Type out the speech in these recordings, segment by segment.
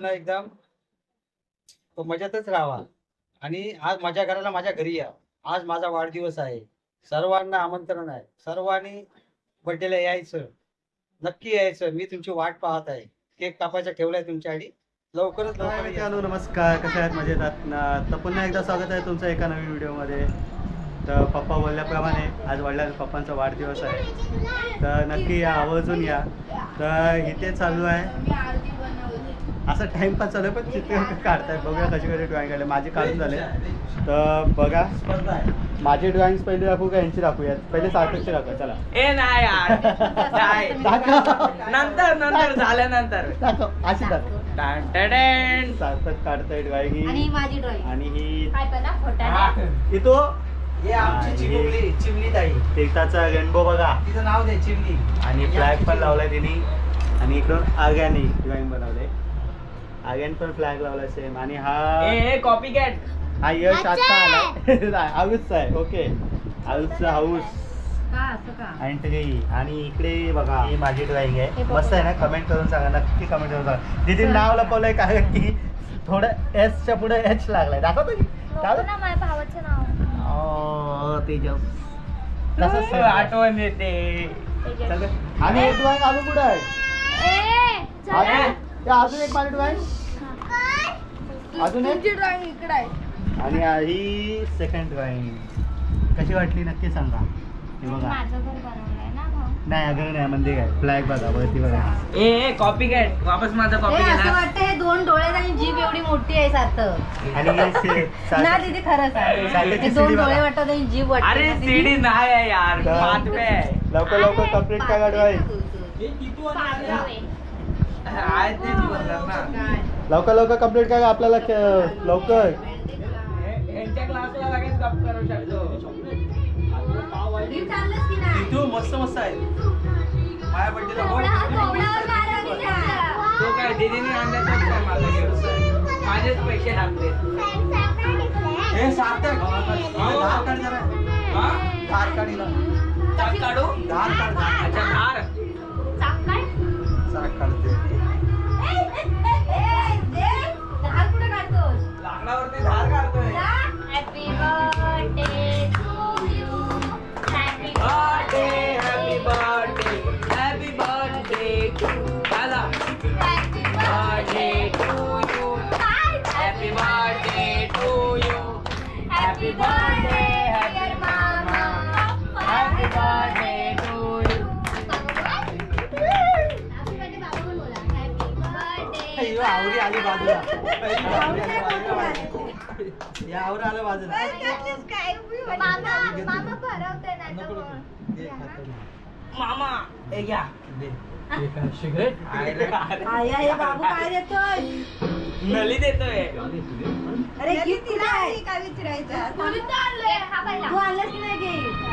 ना एकदम. तो मजेतच राहावा. आणि आज माझ्या घराला माझ्या घरी या. आज माझा वाढदिवस आहे. सर्वांना आमंत्रण आहे. सर्वांनी बर्थडेला यायचं. नक्की यायचं. मी तुमची वाट पाहत आहे. केक कापायचा ठेवलाय तुमच्यासाठी लवकरच हाय लवकर नमस्कार. कसे आहेत? मजेत तर पुन्हा एकदा स्वागत आहे तुमचं एका नवीन व्हिडिओमध्ये. तर पप्पा बोलल्याप्रमाणे आज वडिलांचा पप्पांचा वाढदिवस आहे. तर नक्की या आवर्जून या. तर इथे चालू आहे. असं टाइमपास चालू आहे पण चित्र काढतायत बघूया कशी कशी ड्रॉइंग काढले. माझे काढून झाले. तर बघा. माझी ड्रॉइंग पहिले दाखवू का? यांची दाखवूयात. पहिले सार्थकची दाखवा. चला. ए नाही नंतर नंतर झाल्यानंतर. दाखव. अशी दाखव. सार्थक काढतोय ड्रॉइंग आणि माझी ड्रॉइंग आणि ही हे ताई. तीर्थाचा रेनबो बघा. तिचं नाव दे चिमली आणि फ्लॅग पण लावलाय तिने. आणि इकडून आग्याने ड्रॉइंग बनवले आग्यान पण फ्लॅग लावलाय सेम आणि हा ए कॉपी कॅट हा यश आता आलाय. हाऊसचा आहे. ओके. हाऊस का? असं का? एंट्री आणि इकडे बघा. ही माझी ड्रॉइंग आहे. मस्त आहे ना? कमेंट करून सांगा. नक्की कमेंट करून सांगा. दीदी नाव लपवलंय काय की थोडं एस च्या पुढे एच लागलाय. दाखवतो की? तसंच. आठवण येते. आणि हे ड्रॉइंग अजून कुठं आहे? अजून एक माझी ड्रॉइंग अजून एक? ड्रॉइंग इकडे आहे. आणि ही सेकंड ड्रॉइंग कशी वाटली नक्की सांगा. हे बघा. माझं घर बनवलंय ना भाऊ? नाही अगं नाही मंदिर आहे. फ्लॅग बघा वरती बघा. ए कॉपी कॅट वापस माझा कॉपी असं वाटतं हे दोन डोळे आणि जीभ एवढी मोठी आहे सारखं. आणि हे से- ना सात- दीदी खरंच आहे हे दोन CD बघा. डोळे वाटतात आणि जीभ वाटते अरे ना दीदी? सीडी नाही आहे यार. पाचवे. आहे लवकर लवकर कंप्लीट करा ड्रॉइंग आहे तेच बोलणार ना लवकर लवकर कंप्लीट करा आपल्याला लवकर. यांच्या क्लासला लगेच गप करू शकतो. गिफ्ट आणलंस की नाही? तू मस्त मस्त आहे. हा मारा तिला. तो काय दीदीने आणला. माझेच पैसे टाकले हे सार्थक धार काढ जरा. हा? धार काढीला. काढू? धार काढ. धार. अच्छा धार आवरी आली बाजूला मामा नाही मी. ए घ्या. दे. हे. काय, सिगरेट आया हे बाबू काय देतोय? नली देतोय. अरे गिफ्ट दिलाय काय विचारायचं? तू आणलंय? हा पहिला. तू आणलंस की. नाही गिफ्ट.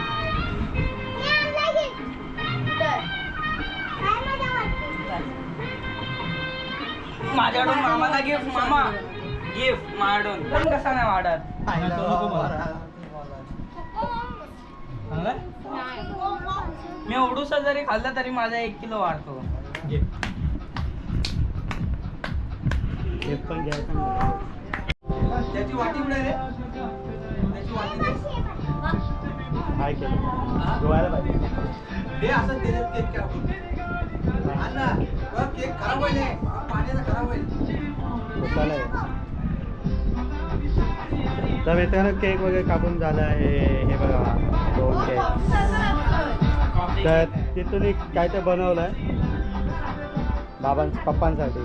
माझ्याकडून मामाला गिफ्ट मामा. गिफ्ट माडून पण कसा नाही वाढत? मी ओडूसा जरी खाल्ला तरी माझा एक किलो वाढतो. त्याची वाटी कुठे रे? त्याची वाटी काय केलं असं केक कापून आण केक खराब हे. तर मित्रांनो केक वगैरे कापून झाला आहे. हे बघा दोन केक. तर तिथून एक काय ते बनवलं आहे बाबां पप्पांसाठी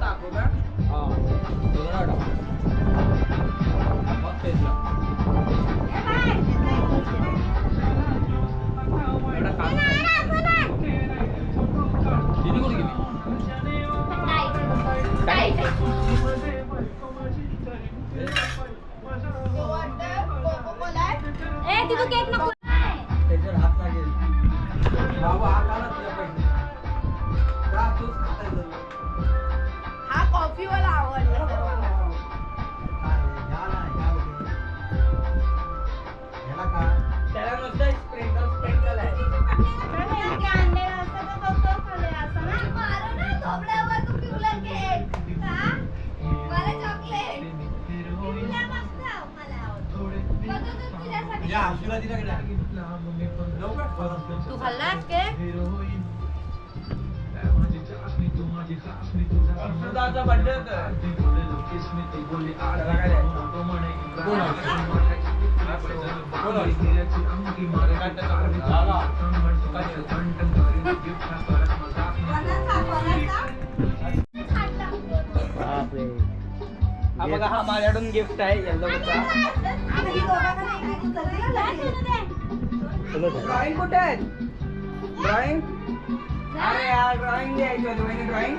टाकू का होता. बापरे हा बघा हा माझ्याकडून गिफ्ट आहे ड्रॉइंग कुठे आहे ड्रॉइंग अरे यार ड्रॉइंग द्यायची ड्रॉइंग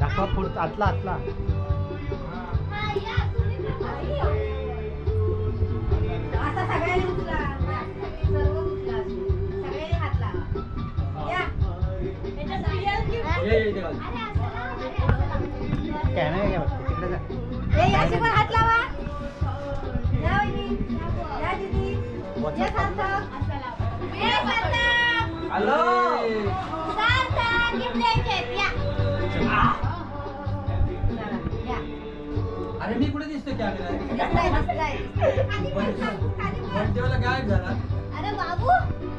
दाखवा पुढचा आतला आतला. हा, घ्या तिकडे जा. हात लावा. हॅलो अरे मी कुठे दिसतो कॅमेरा काय झाला? अरे बाबू.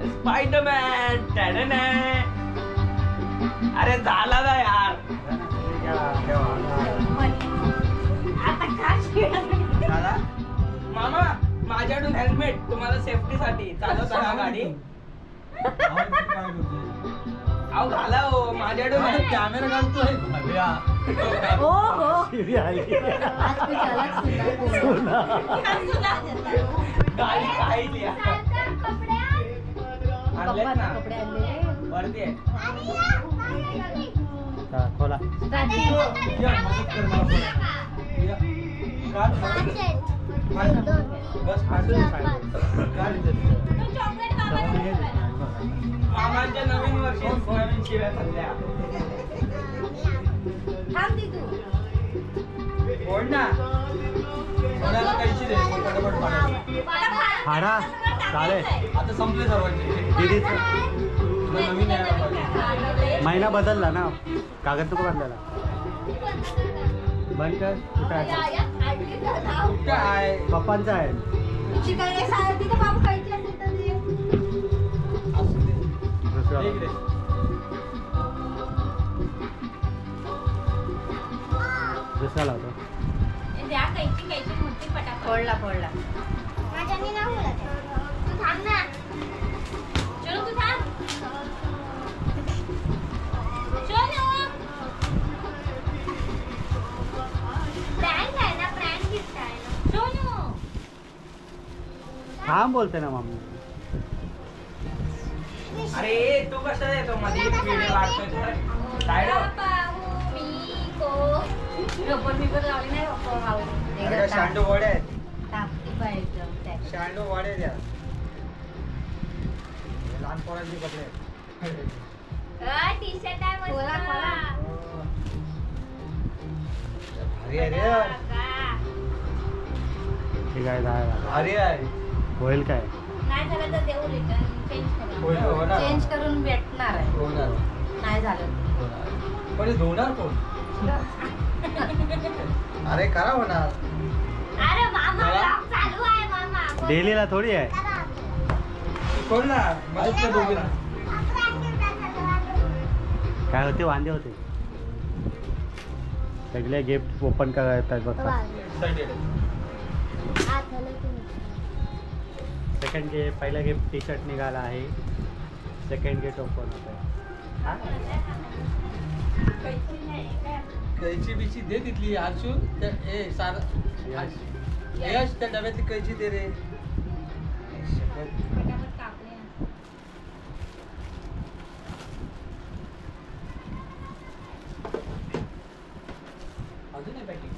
स्पायडरमॅन टॅडन अरे झाला ना यार. आता मामा माझ्याकडून हेल्मेट तुम्हाला सेफ्टी साठी. चालवता का गाडी? अहो घाला हो माझ्याकडून आहे. कॅमेरा घालतोय. हो हो. आली आज. गाडी ना. कपडे आणले. वरती आहे. हा, खोला. बस. मामांच्या नवीन वर्षी नवीन शिव्या खाल्ल्या. थांब ती तू. बोल ना. कोणाला कैची दे पटापट पाडायला. हाडा चालेल. आता संपले सर्वांचे. दीदीचं तुला नवीन यायला पाहिजे. महिना बदलला ना? कागद नको बांधायला बंद कर. कुठं आहे? काय पप्पांचा आहे. शिकायला सांग तिथं बाबू खायची दुसरा लावतो फोडला फोडला. माझ्यानी नाही बोलत. तू थांब ना चलो तू थांब. चलो. प्रँक आहे ना प्रँक गिफ्ट आहे ना. चलो. थांब बोलते ना मम्मी अरे तू कसं येतो? मध्ये व्हिडिओ काढतोय तर. साईड मी को. रबर बिबर लावली नाही रबर लावली अरे काय शांडू वडे आहेत. शांडू वडे द्या. हे लहान पोरांचे कपडे. टी शर्ट आहे भारी आहे रे. ठीक आहे. होईल काय? नाही झालं तर देऊ रिटर्न चेंज होईल, करून होणार. चेंज करून भेटणार आहे. होणार. नाही झालं. होणार. पण हे धुणार कोण? अरे करा होणार अरे मामा मला? vlog चालू आहे मामा. डेलीला थोडी आहे. कोण ना मदत कर दोघींना. काय होते? वांदे होते. सगळे गिफ्ट ओपन करतात बघा Excited. आहे. सेकंड गिफ्ट पहिला गिफ्ट टी शर्ट निघाला आहे. सेकंड गिफ्ट ओपन होत आहे कैची बिची दे तिथली त्या ए सार यश. यश त्या डब्यातली कैची दे रे अजून आहे पॅकिंग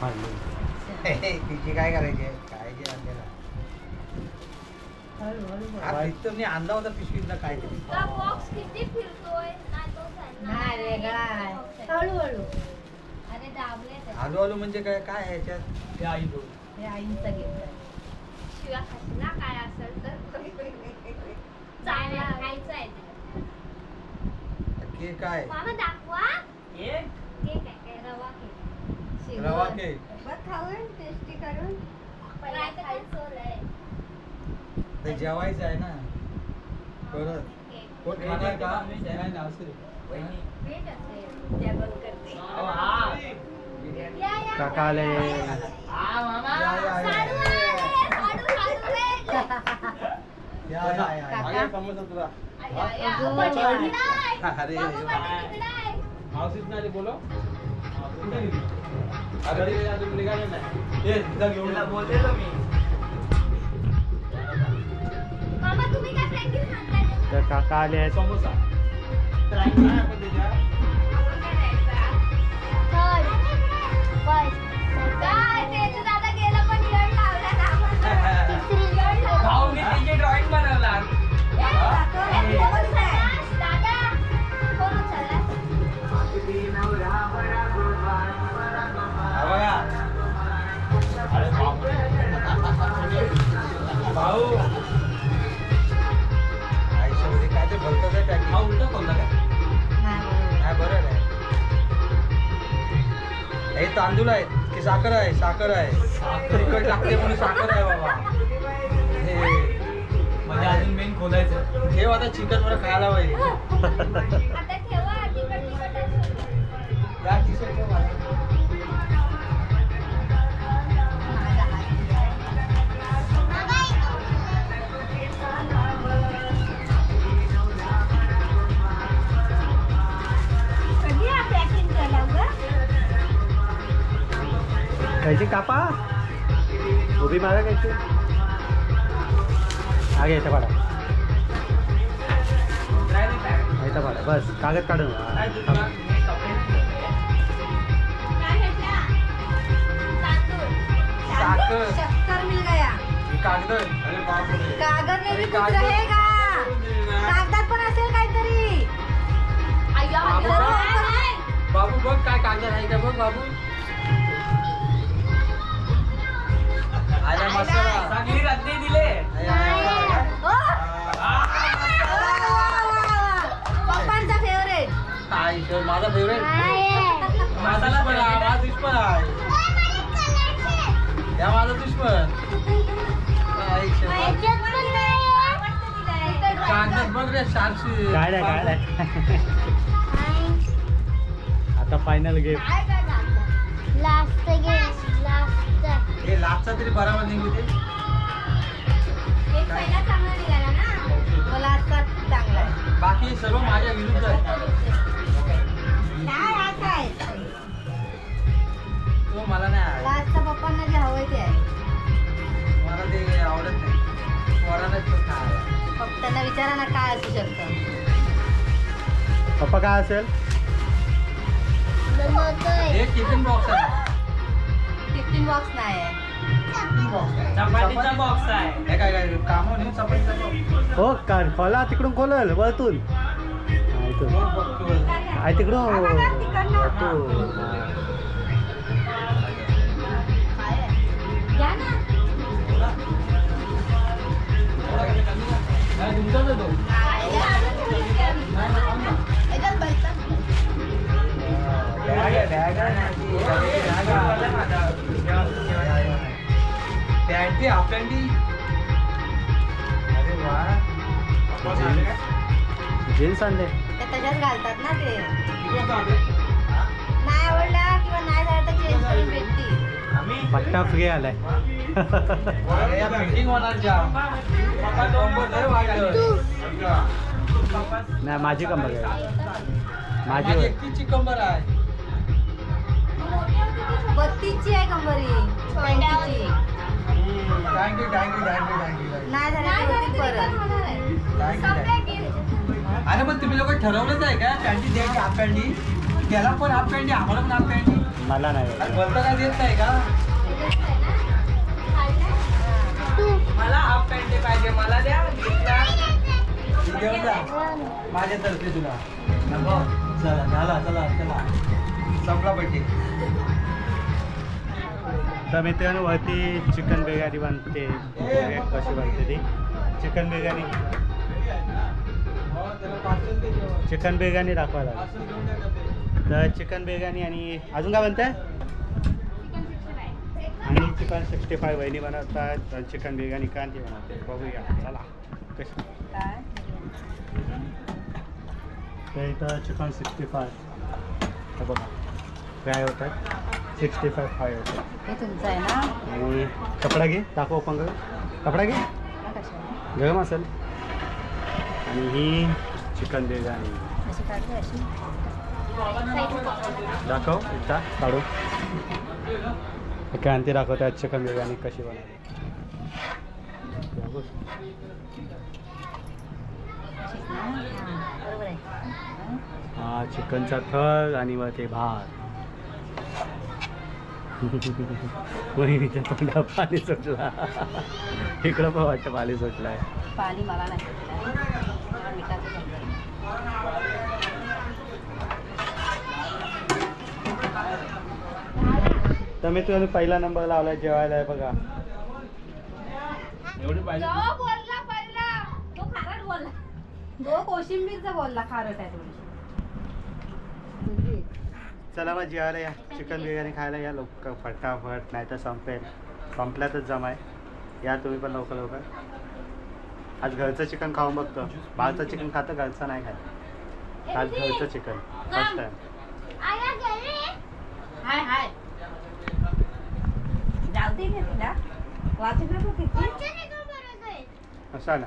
फाडली तिची काय करायची? आहे? काय जे आणलेलं हा, मी आणला होता पिशवीतला काहीतरी. का बॉक्स किती फिरतोय? नाही तो सांग. नाही वेगळा आहे हळू हळू. अरे दाबले ते. आलू आलू म्हणजे काय? काय आहे याच्यात? हे आई बोल. हे आईंचा खाशील ना काय असेल तर. चांगला खायचं आहे ते. केक काय? मामा दाखवा. केक? केक आहे काय रवा केक. रवा केक. खाऊन टेस्टी करून खायचं ते जेवायचं आहे ना परत केक कोण खाणार का नाही ना, असू दे. भेट असेल जेवण करते अहो, हा. या या काका आले हा, मामा. या, या, या. साडू आहे, साडू, साडू आहे. या, या, या. काका. आगे समोसा तुला. या, या. अगं, बर्थडे बाय. तिकडं आहे. अरे, बाबू बर्थडे तिकडं आहे. मावशीच नाही आली, बोलो. तर काका आले आहेत. समोसा. Try काय तांदूळ आहेत की साखर आहे साखर आहे. तिखट लागते म्हणून साखर आहे बाबा. हे. म्हणजे अजून मेन खोलायचं. ठेव आता चिकन मला खायला पाहिजे. खायची कापा उभी मागा खायची आगे इथं पाडा इथं पाडा बस कागद काढून काय घेतला? तांदूळ. साखर शक्कर मिल गया कागद अरे बापरे कागद ने भी कुछ कागद. रहेगा कागदात पण असेल काहीतरी? बाबू बघ काय कागद आहे का बघ बाबू आला मसाला चांगली रात्री दिले. पप्पांचा फेवरेट काय ईश्वर, माझा फेवरेट मसाला आहे. माझा दुश्मन आहे. या माझा दुश्मन काय बघ रे शार्पशी काय आता फायनल गेम लास्टचा तरी बराबर निघू दे एक पहिला चांगला निघाला ना. मला आजचा चांगला आहे. बाकी सर्व माझ्या विरुद्ध आहे. काय आज आहे. तो मला नाही आवडत. आजचा पप्पांना जे हवंय ते आहे. मला ते आवडत नाही. पोरालाच फक्त त्यांना विचारा ना काय असू शकतं. पप्पा काय असेल? हे टिफिन बॉक्स आहे. टिफिन बॉक्स नाही आहे. चपातीचा बॉक्स आहे हे काय काय कामं नेऊन चपातीचा box. हो का खोला तिकडून खोलल वरतून हा, इथून बघ, बघ, बघ. आहे तिकडून वरतून. घ्या ना नाही, तुमचाच आहे तो. याच्यात बैठा. बॅग आहे, बॅग आहे. पॅन्टी अरे वा. जीन्स. आणले ते त्याच्यात घालतात ना ते. नाही आवडला किंवा नाही झालं तर चेंज करून पट्टा फ्री आलाय. नाही माझी कंबर आहे. माझी. एकटीची कंबर आहे. बत्तीसची आहे कंबरी पॅन्टीची thank you thank you thank you thank you नाही झालं अरे पण तुम्ही लोक ठरवलंच आहे का? पॅन्टी द्यायची हाफ पॅन्टी त्याला पण हाफ पॅन्ट आम्हाला पण हाफ पॅन्ट. मला नाही अरे. बोलता काय देत नाही का? मला हाफ पॅन्ट पाहिजे मला द्या. घेऊन जा माझ्यातर्फे तुला. नको. चला झाला चला चला. संपला बड्डे तर मित्रांनो वरती चिकन बिर्याणी बनते. कशी बनते ती. चिकन बिर्याणी. चिकन बिर्याणी दाखवायला. तर चिकन बिर्याणी आणि अजून काय बनतंय? आणि चिकन सिक्स्टी फाय वहिनी बनवतात. चिकन बिर्याणी कांती बनवते. बघूया. चला. कशी? तर इथं चिकन सिक्स्टी फाय तर बघा. काय होतात सिक्स्टी फाय फ्राय होतात हे तुमचं आहे ना? आणि कपडा घे दाखव पंग कपडा घे. हा गरम असेल. आणि ही चिकन बिर्याणी. अशी काढली अशी? दाखव एकदा काढू. क्रांती दाखवतात चिकन बिर्याणी कशी बनवली. बघू. अशीच ना? हां बरोबर आहे. हां. हा चिकनचा थर आणि मग ते भात. वहिनीच्या तोंडात पाणी सुटला. इकडं पण वाटतं पाणी सुटलंय. पाणी मला नाही सुटलं. मिठाचं झालं. तर मी तुम्ही पहिला नंबर लावलाय जेवायला आहे बघा. एवढी पाहिजे. जो बोलला पहिला तो खारट बोलला. तो कोशिंबीरचा बोलला खारट आहे थोडी चला मग जेवायला या. चिकन बिर्याणी खायला या लवकर फटाफट नाही तर संपेल. संपल्यातच जमाय. या तुम्ही पण लवकर लवकर. आज घरचं चिकन खाऊन बघतो. बाहेरचं चिकन खातं घरचं नाही खात. आज घरचं चिकन. First time? असं ना.